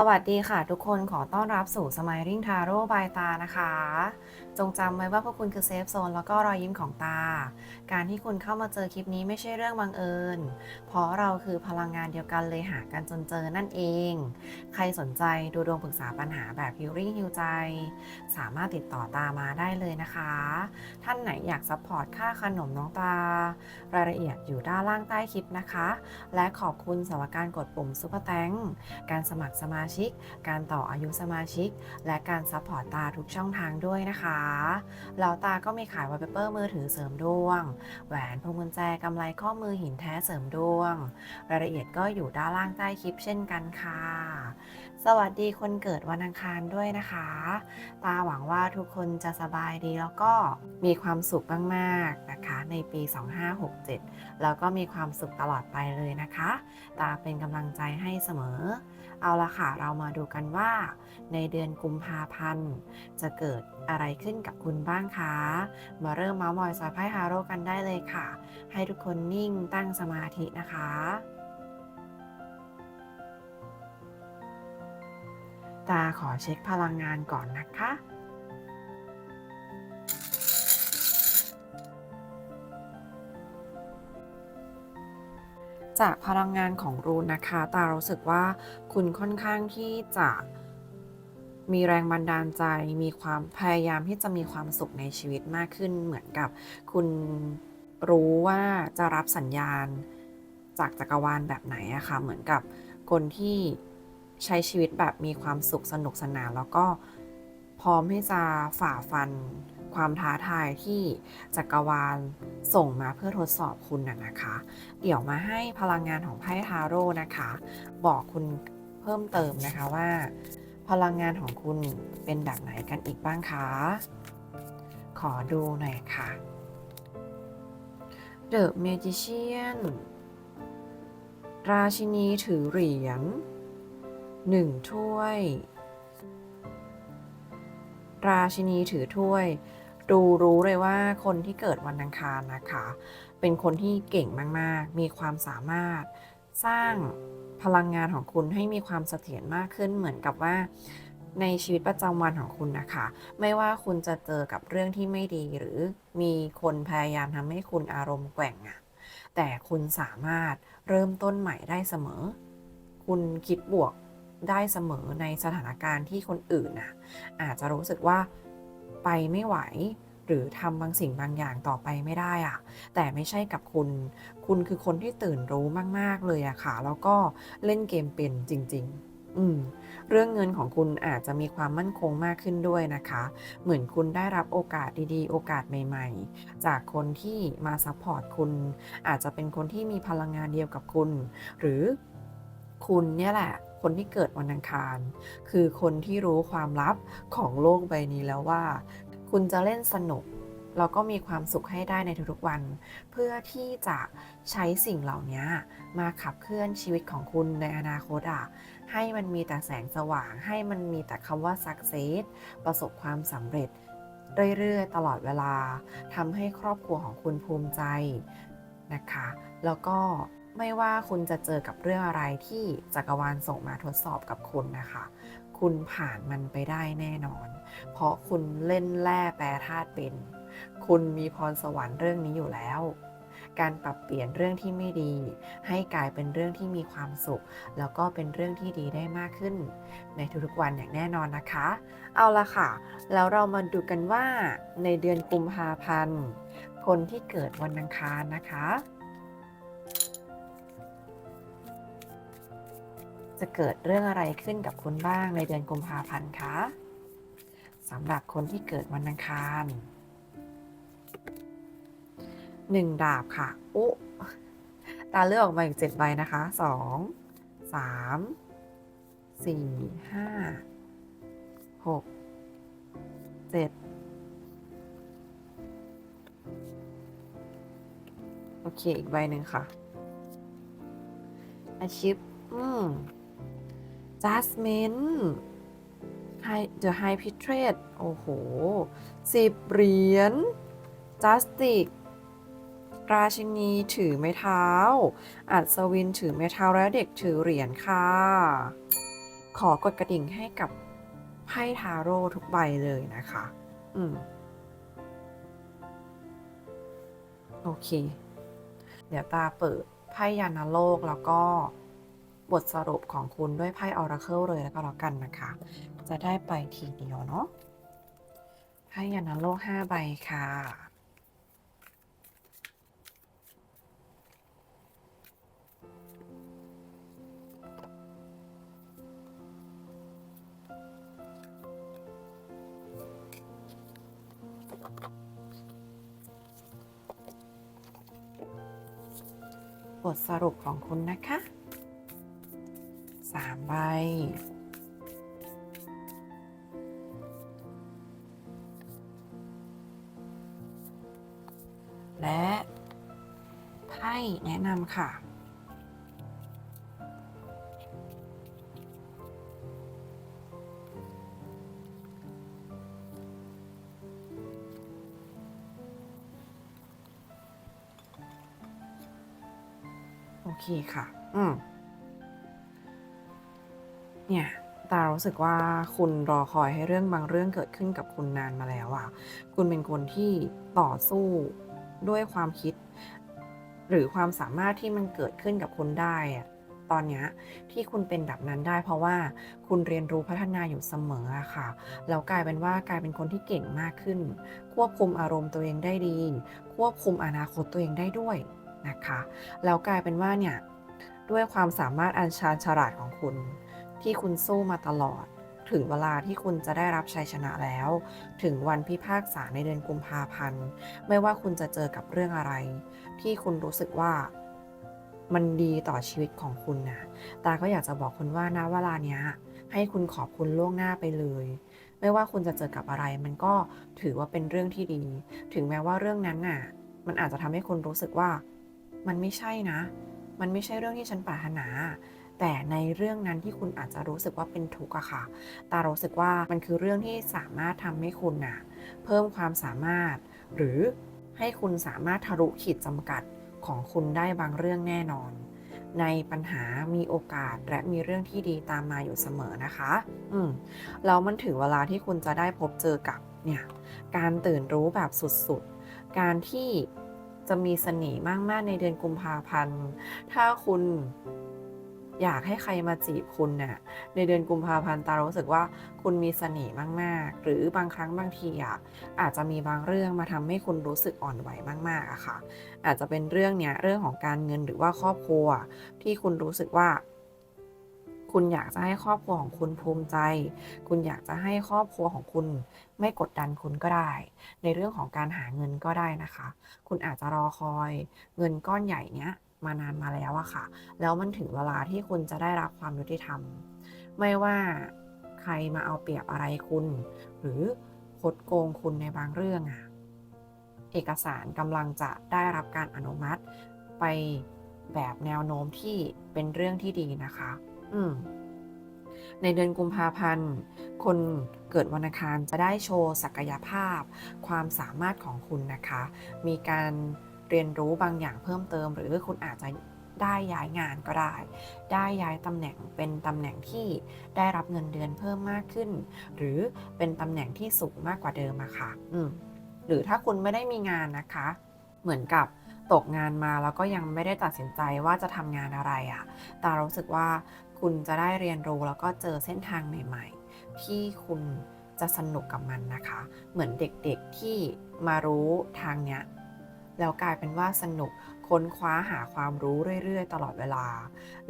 สวัสดีค่ะทุกคนขอต้อนรับสู่ Smiling Tarot by ตานะคะ จงจำไว้ว่าพวกคุณคือเซฟโซนแล้วก็รอยยิ้มของตา การที่คุณเข้ามาเจอคลิปนี้ไม่ใช่เรื่องบังเอิญ เพราะเราคือพลังงานเดียวกันเลยหากันจนเจอนั่นเอง ใครสนใจดูดวงปรึกษาปัญหาแบบ Healing ฮิวใจ สามารถติดต่อตามาได้เลยนะคะ ท่านไหนอยากซัพพอร์ตค่าขนมน้องตา รายละเอียดอยู่ด้านล่างใต้คลิปนะคะ และขอบคุณสำหรับการกดปุ่มซุปเปอร์แตงการสมัครสมาชิก การต่ออายุสมาชิก และการซัพพอร์ตตาทุกช่องทางด้วยนะคะแล้วตาก็มีขายวอลเปเปอร์มือถือเสริมดวง แหวนพวงกุญแจกำไรข้อมือหินแท้เสริมดวง รายละเอียดก็อยู่ด้านล่างใต้คลิปเช่นกันค่ะ สวัสดีคนเกิดวันอังคารด้วยนะคะ ตาหวังว่าทุกคนจะสบายดีแล้วก็มีความสุขมากๆนะคะในปี 2567 แล้วก็มีความสุขตลอดไปเลยนะคะ ตาเป็นกำลังใจให้เสมอ เอาละค่ะ เรามาดูกันว่า ในเดือนกุมภาพันธ์ จะเกิดอะไรขึ้นกับคุณบ้างคะ มาเริ่มเมาส์มอยสายไพ่ฮาโร่กันได้เลยค่ะ ให้ทุกคนนิ่งตั้งสมาธินะคะ ตาขอเช็คพลังงานก่อนนะคะ จากพลังงานของรูนนะคะ ตารู้สึกว่าคุณค่อนข้างที่จะมีแรงบันดาลใจ มีความพยายามที่จะมีความสุขในชีวิตมากขึ้น เหมือนกับคุณรู้ว่าจะรับสัญญาณจากจักรวาลแบบไหนอะค่ะ เหมือนกับคนที่ใช้ชีวิตแบบมีความสุขสนุกสนาน แล้วก็พร้อมที่จะฝ่าฟัน ความท้าทายที่จักรวาลส่งมาเพื่อทดสอบคุณน่ะนะคะ เดี๋ยวมาให้พลังงานของไพ่ทาโร่นะคะ บอกคุณเพิ่มเติมนะคะว่า พลังงานของคุณเป็นแบบไหนกันอีกบ้างคะ ขอดูหน่อยค่ะ The Magician ราชินีถือเหรียญหนึ่งถ้วย ราชินีถือถ้วย ดูรู้เลยว่าคนที่เกิดวันอังคารนะคะ เป็นคนที่เก่งมากๆ มีความสามารถสร้างพลังงานของคุณให้มีความเสถียรมากขึ้นเหมือนกับว่าในชีวิตประจำวันของคุณนะคะ ไม่ว่าคุณจะเจอกับเรื่องที่ไม่ดีหรือมีคนพยายามทำให้คุณอารมณ์แกว่งอะแต่คุณสามารถเริ่มต้นใหม่ได้เสมอ คุณคิดบวกได้เสมอในสถานการณ์ที่คนอื่นน่ะอาจจะรู้สึกว่า ไปไม่ไหว หรือทำบางสิ่งบางอย่างต่อไปไม่ได้อะแต่ไม่ใช่กับคุณ คุณคือคนที่ตื่นรู้มากๆเลยอะค่ะ แล้วก็เล่นเกมเป็นจริง ๆอืมเรื่องเงินของคุณอาจจะมีความมั่นคงมากขึ้นด้วยนะคะ เหมือนคุณได้รับโอกาสดีๆ โอกาสใหม่ ๆ จากคนที่มาซัพพอร์ตคุณ อาจจะเป็นคนที่มีพลังงานเดียวกับคุณ หรือคุณเนี่ยแหละ คนที่เกิดวันอังคาร คือคนที่รู้ความลับของโลกใบนี้แล้วว่า คุณจะเล่นสนุกแล้วก็มีความสุขให้ได้ในทุกๆวัน เพื่อที่จะใช้สิ่งเหล่านี้มาขับเคลื่อนชีวิตของคุณในอนาคตอะให้มันมีแต่แสงสว่าง ให้มันมีแต่คำว่า success ประสบความสำเร็จ เรื่อยๆ ตลอดเวลาทำให้ครอบครัวของคุณภูมิใจนะคะ แล้วก็ ไม่ว่าคุณจะเจอกับเรื่องอะไรที่จักรวาลส่งมาทดสอบกับคุณนะคะ คุณผ่านมันไปได้แน่นอน เพราะคุณเล่นแร่แปรธาตุเป็น คุณมีพรสวรรค์เรื่องนี้อยู่แล้ว การปรับเปลี่ยนเรื่องที่ไม่ดี ให้กลายเป็นเรื่องที่มีความสุข แล้วก็เป็นเรื่องที่ดีได้มากขึ้น ในทุกๆวันอย่างแน่นอนนะคะ เอาละค่ะ แล้วเรามาดูกันว่าในเดือนกุมภาพันธ์คนที่เกิดวันอังคารนะคะ จะเกิดเรื่องอะไรขึ้นกับคุณบ้างในเดือนกุมภาพันธ์คะสำหรับคนที่เกิดวันอังคารหนึ่งดาบค่ะโอ้ตาเลือกออกมาอีกเจ็ดใบนะคะสองสามสี่ห้าหกเจ็ดโอเค อีกใบหนึ่งค่ะอาชิปอืม Jasmine High The High p i t r a t โอ้โหสิบเหรียญ Justice ราชินีถือไม้เท้า อัศวินถือไม้เท้าและเด็กถือเหรียญค่ะ ขอกดกระดิ่งให้กับไพ่ทาโร่ทุกใบเลยนะคะ อืม โอเค เดี๋ยวตาเปิดไพ่ยานาโลกแล้วก็ บทสรุปของคุณด้วยไพ่ออราเคิลเลยแล้วก็แล้วกันนะคะ จะได้ไปทีเดียวเนาะไพ่ยานาโลกห้าใบค่ะบทสรุปของคุณนะคะ สามใบและไพ่แนะนำค่ะ โอเคค่ะ อืม เนี่ยตารู้สึกว่าคุณรอคอยให้เรื่องบางเรื่องเกิดขึ้นกับคุณนานมาแล้วอะคุณเป็นคนที่ต่อสู้ด้วยความคิด หรือความสามารถที่มันเกิดขึ้นกับคุณได้อะตอนนี้ที่คุณเป็นแบบนั้นได้ เพราะว่าคุณเรียนรู้พัฒนาอยู่เสมออะค่ะแล้วกลายเป็นว่ากลายเป็นคนที่เก่งมากขึ้น ควบคุมอารมณ์ตัวเองได้ดี ควบคุมอนาคตตัวเองได้ด้วยนะคะแล้วกลายเป็นว่าเนี่ยด้วยความสามารถอันชาญฉลาดของคุณ ที่คุณสู้มาตลอด ถึงเวลาที่คุณจะได้รับชัยชนะแล้ว ถึงวันพิพากษาในเดือนกุมภาพันธ์ ไม่ว่าคุณจะเจอกับเรื่องอะไร ที่คุณรู้สึกว่ามันดีต่อชีวิตของคุณนะตาก็อยากจะบอกคุณว่านะเวลาเนี้ย ให้คุณขอบคุณล่วงหน้าไปเลย ไม่ว่าคุณจะเจอกับอะไร มันก็ถือว่าเป็นเรื่องที่ดี ถึงแม้ว่าเรื่องนั้นน่ะ มันอาจจะทำให้คุณรู้สึกว่า มันไม่ใช่นะ มันไม่ใช่เรื่องที่ฉันปรารถนา แต่ในเรื่องนั้นที่คุณอาจจะรู้สึกว่าเป็นทุกข์อะค่ะ ตารู้สึกว่ามันคือเรื่องที่สามารถทำให้คุณน่ะเพิ่มความสามารถ หรือให้คุณสามารถทะลุขีดจำกัดของคุณได้บางเรื่องแน่นอน ในปัญหามีโอกาสและมีเรื่องที่ดีตามมาอยู่เสมอนะคะ อืมแล้วมันถึงเวลาที่คุณจะได้พบเจอกับเนี่ยการตื่นรู้แบบสุดๆ การที่จะมีเสน่ห์มาก ๆ ในเดือนกุมภาพันธ์ ถ้าคุณ อยากให้ใครมาจีบคุณเนี่ยในเดือนกุมภาพันธ์ตารู้สึกว่าคุณมีเสน่ห์มาก ๆ หรือบางครั้งบางทีอะอาจจะมีบางเรื่องมาทำให้คุณรู้สึกอ่อนไหวมากๆอะค่ะ อาจจะเป็นเรื่องเนี้ยเรื่องของการเงินหรือว่าครอบครัว ที่คุณรู้สึกว่าคุณอยากจะให้ครอบครัวของคุณภูมิใจ คุณอยากจะให้ครอบครัวของคุณไม่กดดันคุณก็ได้ ในเรื่องของการหาเงินก็ได้นะคะ คุณอาจจะรอคอยเงินก้อนใหญ่เนี้ย มานานมาแล้วอะค่ะ แล้วมันถึงเวลาที่คุณจะได้รับความยุติธรรม ไม่ว่าใครมาเอาเปรียบอะไรคุณ หรือคดโกงคุณในบางเรื่องอะเอกสารกำลังจะได้รับการอนุมัติไปแบบแนวโน้มที่เป็นเรื่องที่ดีนะคะ อืมในเดือนกุมภาพันธ์ คนเกิดวันอังคารจะได้โชว์ศักยภาพ ความสามารถของคุณนะคะ มีการ เรียนรู้บางอย่างเพิ่มเติม หรือคุณอาจจะได้ย้ายงานก็ได้ ได้ย้ายตำแหน่งเป็นตำแหน่งที่ได้รับเงินเดือนเพิ่มมากขึ้น หรือเป็นตำแหน่งที่สูงมากกว่าเดิมอะค่ะอืมหรือถ้าคุณไม่ได้มีงานนะคะ เหมือนกับตกงานมาแล้วก็ยังไม่ได้ตัดสินใจว่าจะทำงานอะไรอะ่ะตารู้สึกว่าคุณจะได้เรียนรู้แล้วก็เจอเส้นทางใหม่ๆ ที่คุณจะสนุกกับมันนะคะ เหมือนเด็กๆที่มารู้ทางเนี้ย แล้วกลายเป็นว่าสนุกค้นคว้าหาความรู้เรื่อย ๆ ตลอดเวลา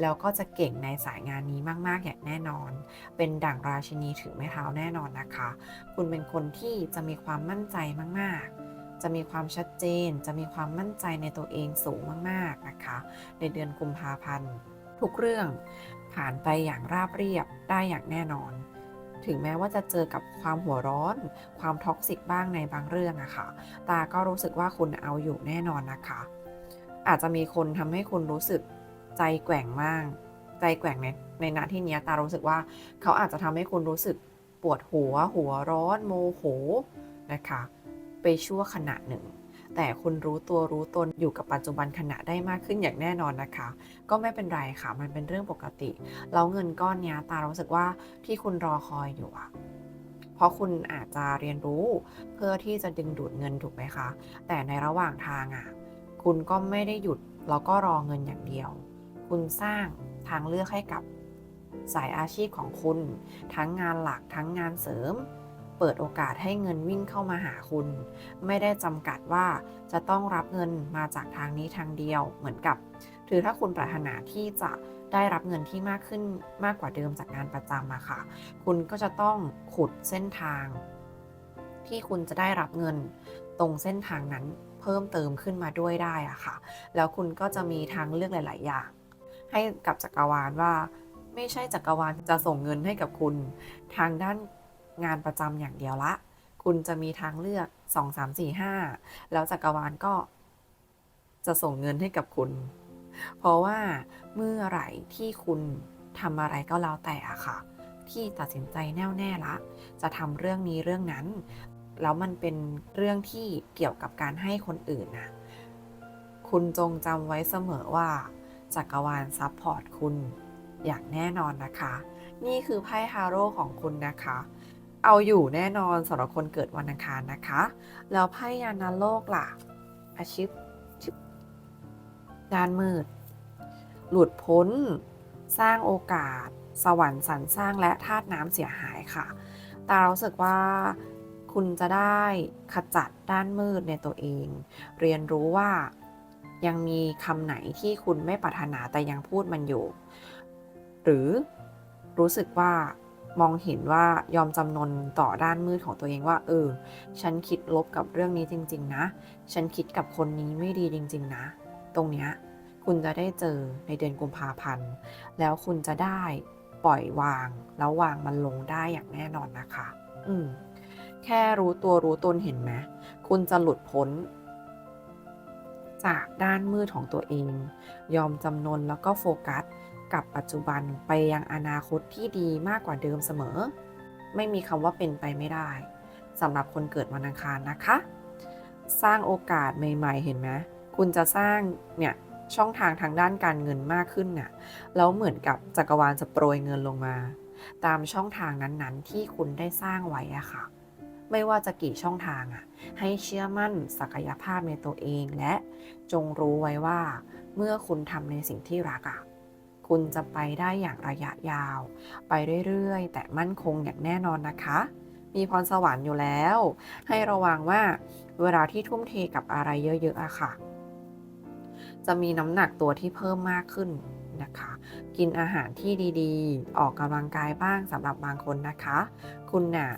แล้วก็จะเก่งในสายงานนี้มาก ๆ อย่างแน่นอน เป็นดั่งราชินีถือไม้เท้าแน่นอนนะคะ คุณเป็นคนที่จะมีความมั่นใจมาก ๆจะมีความชัดเจน จะมีความมั่นใจในตัวเองสูงมาก ๆ นะคะ ในเดือนกุมภาพันธ์ ทุกเรื่องผ่านไปอย่างราบเรียบได้อย่างแน่นอน ถึงแม้ว่าจะเจอกับความหัวร้อน ความท็อกซิกบ้างในบางเรื่องอะค่ะ ตาก็รู้สึกว่าคุณเอาอยู่แน่นอนนะคะ อาจจะมีคนทำให้คุณรู้สึกใจแกว่งมาก ใจแกว่งในในนาที่นี้ตารู้สึกว่าเขาอาจจะทำให้คุณรู้สึกปวดหัว หัวร้อน โมโหนะคะ ไปชั่วขณะหนึ่ง แต่คุณรู้ตัวรู้ตนอยู่กับปัจจุบันขณะได้มากขึ้นอย่างแน่นอนนะคะ ก็ไม่เป็นไรค่ะ มันเป็นเรื่องปกติ แล้วเงินก้อนนี้ตารู้สึกว่าที่คุณรอคอยอยู่อะเพราะคุณอาจจะเรียนรู้เพื่อที่จะดึงดูดเงินถูกไหมคะ แต่ในระหว่างทางอะคุณก็ไม่ได้หยุดแล้วก็รอเงินอย่างเดียว คุณสร้างทางเลือกให้กับสายอาชีพของคุณ ทั้งงานหลักทั้งงานเสริม ปิดโอกาสให้เงินวิ่งเข้ามาหาคุณ ไม่ได้จำกัดว่าจะต้องรับเงินมาจากทางนี้ทางเดียวเหมือนกับถือถ้าคุณปรารถนาที่จะได้รับเงินที่มากขึ้นมากกว่าเดิมจากงานประจำอะค่ะ คุณก็จะต้องขุดเส้นทาง ที่คุณจะได้รับเงินตรงเส้นทางนั้นเพิ่มเติมขึ้นมาด้วยได้อะค่ะ แล้วคุณก็จะมีทางเลือกหลาย ๆ อย่าง ให้กับจักรวาลว่า ไม่ใช่จักรวาลจะส่งเงินให้กับคุณ ทางด้าน งานประจำอย่างเดียวละ คุณจะมีทางเลือก 2 3 4 5 แล้วจักรวาลก็ จะส่งเงินให้กับคุณ เพราะว่าเมื่อไหร่ที่คุณทำอะไรก็แล้วแต่อะค่ะ ที่ตัดสินใจแน่วแน่ละ จะทำเรื่องนี้เรื่องนั้น แล้วมันเป็นเรื่องที่เกี่ยวกับการให้คนอื่นนะคุณจงจำไว้เสมอว่าจักรวาลซัพพอร์ตคุณอย่างแน่นอนนะคะ นี่คือไพ่ฮาโร่ของคุณนะคะ เอาอยู่แน่นอนสำหรับคนเกิดวันอังคารนะคะ แล้วไพ่ยานาโลกล่ะ อาชิพชิบด้านมืด หลุดพ้น สร้างโอกาส สวรรค์สรรสร้างและธาตุน้ำเสียหายค่ะ แตารู้สึกว่าคุณจะได้ขจัดด้านมืดในตัวเอง เรียนรู้ว่ายังมีคำไหนที่คุณไม่ปรารถนาแต่ยังพูดมันอยู่ หรือรู้สึกว่า มองเห็นว่ายอมจำนนต่อด้านมืดของตัวเองว่า เออ ฉันคิดลบกับเรื่องนี้จริง ๆ นะ ฉันคิดกับคนนี้ไม่ดีจริง ๆ นะ ตรงเนี้ยคุณจะได้เจอในเดือนกุมภาพันธ์ แล้วคุณจะได้ปล่อยวาง แล้ววางมันลงได้อย่างแน่นอนนะคะ อืม แค่รู้ตัวรู้ตนเห็นไหมคุณจะหลุดพ้น จากด้านมืดของตัวเอง ยอมจำนนแล้วก็โฟกัส กับปัจจุบันไปยังอนาคตที่ดีมากกว่าเดิมเสมอ ไม่มีคำว่าเป็นไปไม่ได้สำหรับคนเกิดวันอังคารนะคะ สร้างโอกาสใหม่ๆ เห็นไหมคุณจะสร้างเนี่ยช่องทางทางด้านการเงินมากขึ้นน่ะแล้วเหมือนกับจักรวาลจะโปรยเงินลงมา ตามช่องทางนั้นๆ ที่คุณได้สร้างไว้อะค่ะ ไม่ว่าจะกี่ช่องทางอะให้เชื่อมั่นศักยภาพในตัวเองและจงรู้ไว้ว่า เมื่อคุณทำในสิ่งที่รักอะ คุณจะไปได้อย่างระยะยาว ไปเรื่อยๆ แต่มั่นคงอย่างแน่นอนนะคะ มีพรสวรรค์อยู่แล้ว ให้ระวังว่าเวลาที่ทุ่มเทกับอะไรเยอะๆอะค่ะ จะมีน้ำหนักตัวที่เพิ่มมากขึ้นนะคะ กินอาหารที่ดีๆ ออกกำลังกายบ้างสำหรับบางคนนะคะ คุณน่ะ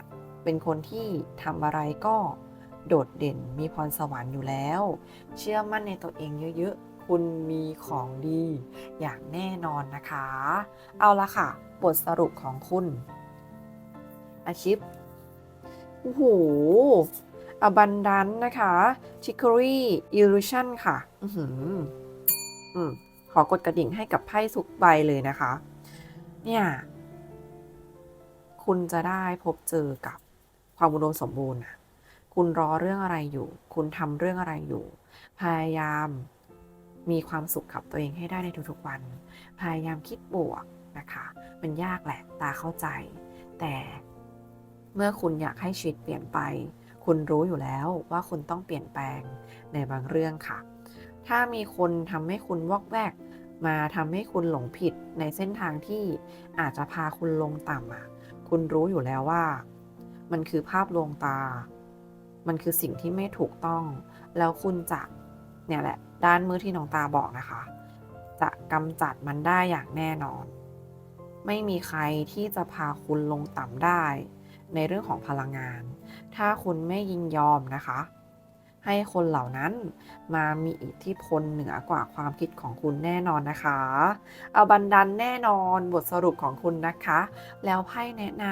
เป็นคนที่ทำอะไรก็โดดเด่นมีพรสวรรค์อยู่แล้ว เชื่อมั่นในตัวเองเยอะๆ คุณมีของดีอย่างแน่นอนนะคะ เอาละค่ะ บทสรุปของคุณอาชิพโอ้โห abundance นะคะ chicory illusion ค่ะ อือหืออืมขอกดกระดิ่งให้กับไพ่ทุกใบเลยนะคะ เนี่ย คุณจะได้พบเจอกับความอุดมสมบูรณ์คุณรอเรื่องอะไรอยู่ คุณทำเรื่องอะไรอยู่ พยายาม มีความสุขกับตัวเองให้ได้ในทุกๆวัน พยายามคิดบวกนะคะ มันยากแหละตาเข้าใจ แต่เมื่อคุณอยากให้ชีวิตเปลี่ยนไป คุณรู้อยู่แล้วว่าคุณต้องเปลี่ยนแปลงในบางเรื่องค่ะ ถ้ามีคนทำให้คุณวอกแวก มาทำให้คุณหลงผิดในเส้นทางที่อาจจะพาคุณลงต่ำอะ คุณรู้อยู่แล้วว่า มันคือภาพลวงตา มันคือสิ่งที่ไม่ถูกต้อง แล้วคุณจะ เนี่ยแหละ ด้านมือที่น้องตาบอกนะคะ จะกำจัดมันได้อย่างแน่นอน ไม่มีใครที่จะพาคุณลงต่ำได้ ในเรื่องของพลังงาน ถ้าคุณไม่ยินยอมนะคะ ให้คนเหล่านั้นมามีอิทธิพลเหนือกว่าความคิดของคุณแน่นอนนะคะ เอาบันดันแน่นอนบทสรุปของคุณนะคะ แล้วไพ่แนะน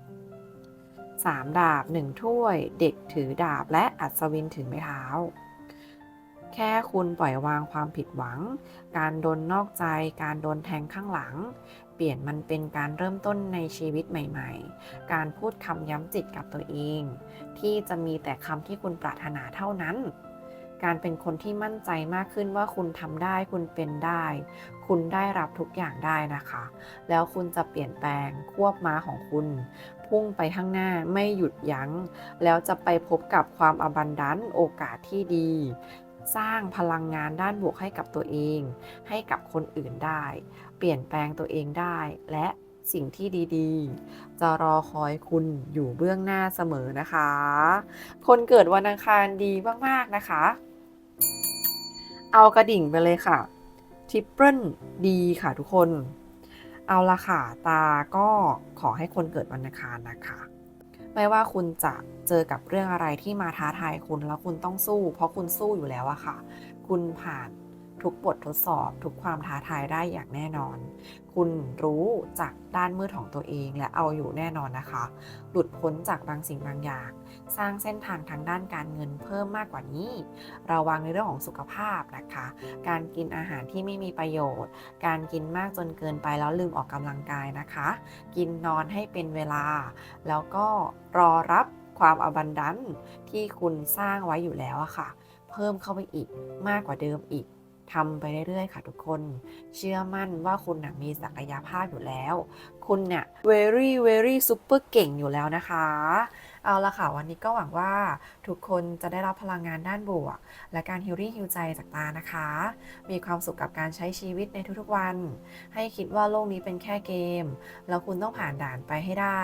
ำสามดาบหนึ่งถ้วย เด็กถือดาบและอัศวินถือไม้เท้า แค่คุณปล่อยวางความผิดหวัง การโดนนอกใจ การโดนแทงข้างหลัง เปลี่ยนมันเป็นการเริ่มต้นในชีวิตใหม่ ๆ การพูดคำย้ำจิตกับตัวเอง ที่จะมีแต่คำที่คุณปรารถนาเท่านั้น การเป็นคนที่มั่นใจมากขึ้นว่าคุณทำได้คุณเป็นได้ คุณได้รับทุกอย่างได้นะคะ แล้วคุณจะเปลี่ยนแปลงควบม้าของคุณ พุ่งไปข้างหน้าไม่หยุดยัง้ง แล้วจะไปพบกับความอบันดันโอกาสที่ดี สร้างพลังงานด้านบวกให้กับตัวเอง ให้กับคนอื่นได้ เปลี่ยนแปลงตัวเองได้ และสิ่งที่ดีๆ จะรอคอยคุณอยู่เบื้องหน้าเสมอนะคะ คนเกิดวันอังคารดีมากๆนะคะ เอากระดิ่งไปเลยค่ะทริปเปิลดีค่ะทุกคน เอาละค่ะ ตาก็ขอให้คนเกิดวันอังคารนะคะ ไม่ว่าคุณจะเจอกับเรื่องอะไรที่มาท้าทายคุณแล้วคุณต้องสู้ เพราะคุณสู้อยู่แล้วอะค่ะ คุณผ่านทุกบททดสอบ ทุกความท้าทายได้อย่างแน่นอน คุณรู้จากด้านมืดของตัวเองและเอาอยู่แน่นอนนะคะ หลุดพ้นจากบางสิ่งบางอย่าง สร้างเส้นทางทางด้านการเงินเพิ่มมากกว่านี้ ระวังในเรื่องของสุขภาพนะคะ การกินอาหารที่ไม่มีประโยชน์ การกินมากจนเกินไปแล้วลืมออกกำลังกายนะคะ กินนอนให้เป็นเวลา แล้วก็รอรับความอบันดันที่คุณสร้างไว้อยู่แล้วอะค่ะ เพิ่มเข้าไปอีกมากกว่าเดิมอีกทำไปเรื่อยๆ ค่ะทุกคน เชื่อมั่นว่าคุณนะมีศักยภาพอยู่แล้ว คุณเนี่ย very very super เก่งอยู่แล้วนะคะ เอาละค่ะวันนี้ก็หวังว่าทุกคนจะได้รับพลังงานด้านบวก และการฮิลลิ่งฮิลใจจากตานะคะ มีความสุขกับการใช้ชีวิตในทุกๆวัน ให้คิดว่าโลกนี้เป็นแค่เกม แล้วคุณต้องผ่านด่านไปให้ได้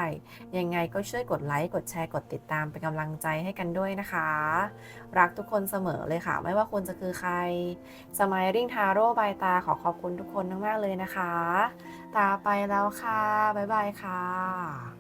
ยังไงก็ช่วยกดไลค์กดแชร์กดติดตามเป็นกำลังใจให้กันด้วยนะคะ รักทุกคนเสมอเลยค่ะ ไม่ว่าคุณจะคือใครสม i ย i n g ทาโร่บายตาขอขอบคุณทุกคนมากๆเลยนะคะ ตาไปแล้วค่ะบ๊ายบายค่ะ